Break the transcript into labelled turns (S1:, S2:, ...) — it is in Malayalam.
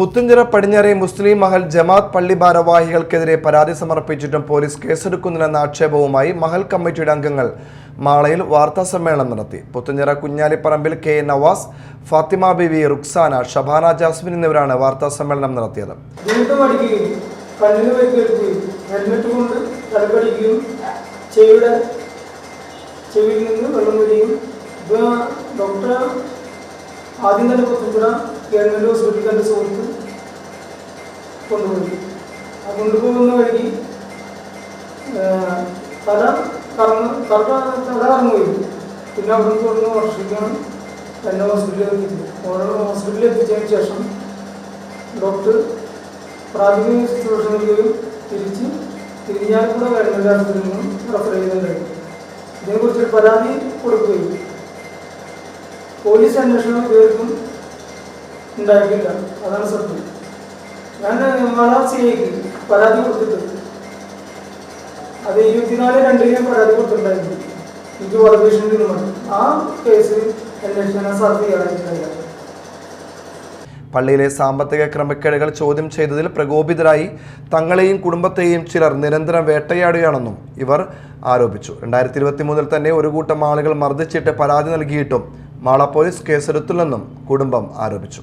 S1: പുത്തുഞ്ചിറ പടിഞ്ഞാറെ മുസ്ലിം മഹൽ ജമാത്ത് പള്ളി ഭാരവാഹികൾക്കെതിരെ പരാതി സമർപ്പിച്ചിട്ടും പോലീസ് കേസെടുക്കുന്നില്ലെന്ന ആക്ഷേപവുമായി മഹൽ കമ്മിറ്റിയുടെ അംഗങ്ങൾ മാളയിൽ വാർത്താ സമ്മേളനം നടത്തി. പുത്തുഞ്ചിറ കുഞ്ഞാലിപ്പറമ്പിൽ കെ നവാസ് ഫാത്തിമ ബിവി റുക്സാന ഷബാന ജാസ്മിൻ എന്നിവരാണ് വാർത്താ സമ്മേളനം നടത്തിയത്
S2: കൊണ്ട് ഡോക്ടർ ആദ്യം തന്നെ പത്തുപുഴ ഗവൺമെന്റ് ഹോസ്പിറ്റലിൽ എന്റെ സുഹൃത്ത് കൊണ്ടുപോയി. ആ കൊണ്ടുപോകുന്ന വഴി തല കറന്ന് തല തല കറങ്ങി പോയി. പിന്നെ അവിടെ നിന്ന് തുടർന്ന് വർഷിക്കണം എന്നെ ഹോസ്പിറ്റലിൽ എത്തി ഓരോ ഹോസ്പിറ്റലിൽ എത്തിച്ചതിന് ശേഷം ഡോക്ടർ പ്രാഥമിക ശുശ്രൂഷ നൽകുകയും തിരിച്ച് തിരിഞ്ഞാലക്കുട ഗവൺമെന്റ് ആശുപത്രിയിൽ നിന്നും റെഫർ ചെയ്യുന്നുണ്ടായി ഇതിനെക്കുറിച്ചൊരു പരാതി കൊടുക്കുകയും പോലീസ് അന്വേഷണം ഇതുവരെയും ഉണ്ടായിട്ടില്ല അതാണ് സത്യം. ഞാൻ മല സി ഐക്ക് പരാതി കൊടുത്തിട്ടുണ്ട്. അത് ഇരുപത്തിനാല് രണ്ടിന് ഞാൻ പരാതി കൊടുത്തിട്ടുണ്ടായിരുന്നു. എനിക്ക് വധഭീഷണി ആ കേസ് അന്വേഷിക്കാൻ സാധ്യതയായിട്ടില്ല
S1: പള്ളിയിലെ സാമ്പത്തിക ക്രമക്കേടുകൾ ചോദ്യം ചെയ്തതിൽ പ്രകോപിതരായി തങ്ങളെയും കുടുംബത്തെയും ചിലർ നിരന്തരം വേട്ടയാടുകയാണെന്നും ഇവർ ആരോപിച്ചു. രണ്ടായിരത്തി ഇരുപത്തി മൂന്നിൽ തന്നെ ഒരു കൂട്ടം ആളുകൾ മർദ്ദിച്ചിട്ട് പരാതി നൽകിയിട്ടും മാള പോലീസ് കേസെടുത്തില്ലെന്നും കുടുംബം ആരോപിച്ചു.